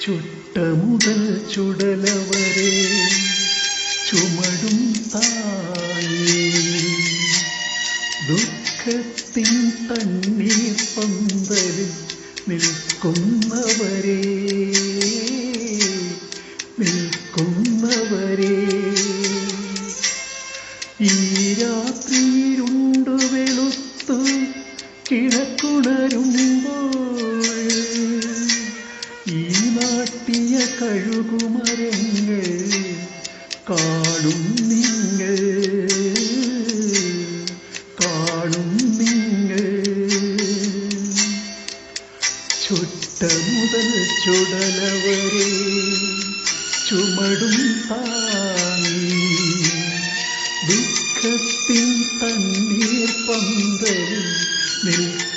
ചുട്ട മുതൽ ചുടലവരെ ചുമടും താങ്ങി ദുഃഖത്തിൻ തണ്ണീർ പന്തലിൽ നിൽക്കുന്നവരെ നിൽക്കുന്നവരെ. ഈ രാത്രിയിലുണ്ട് വെളുത്തു കിഴക്കുണരുമ്പോൾ ഈ നാട്ടിയ കഴുകുമരങ്ങൾ കാണും നിങ്ങൾ. കാണും നിങ്ങൾ. ചുട്ട മുതൽ ചുടലവരെ ചുമടും താങ്ങി. തന്നീർ തണ്ണീർ പന്തലിൽ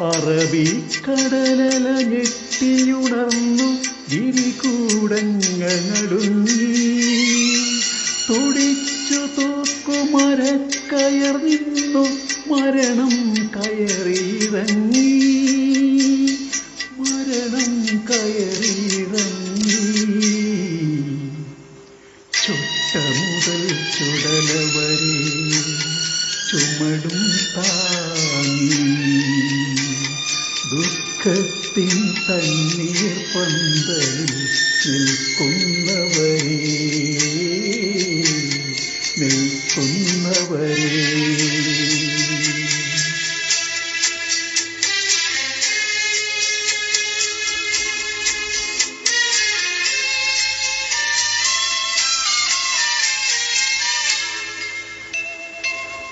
അറബിക്കടലല ഞെട്ടിയുണർന്നു ഗിരികൂടങ്ങൾ നടുങ്ങി. തുടിച്ചു തൂക്കുമരക്കയർ നിന്നു മരണം കയറിയിറങ്ങി. മരണം കയറിയിറങ്ങി. ചുട്ട മുതൽ ചുടലവരെ ചുമടും താങ്ങി ദുഃഖത്തിൻ തണ്ണീർ പന്തലിൽ നിൽക്കുന്നവരെ.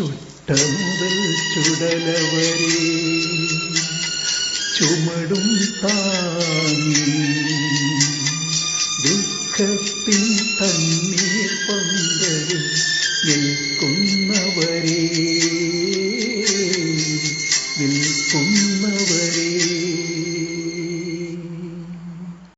ചുട്ട മുതൽ ചുടലവരെ ചുമടും താങ്ങി ദുഃഖത്തിൻ തന്നീർ പന്തലിൽ നിൽക്കുന്നവരെ.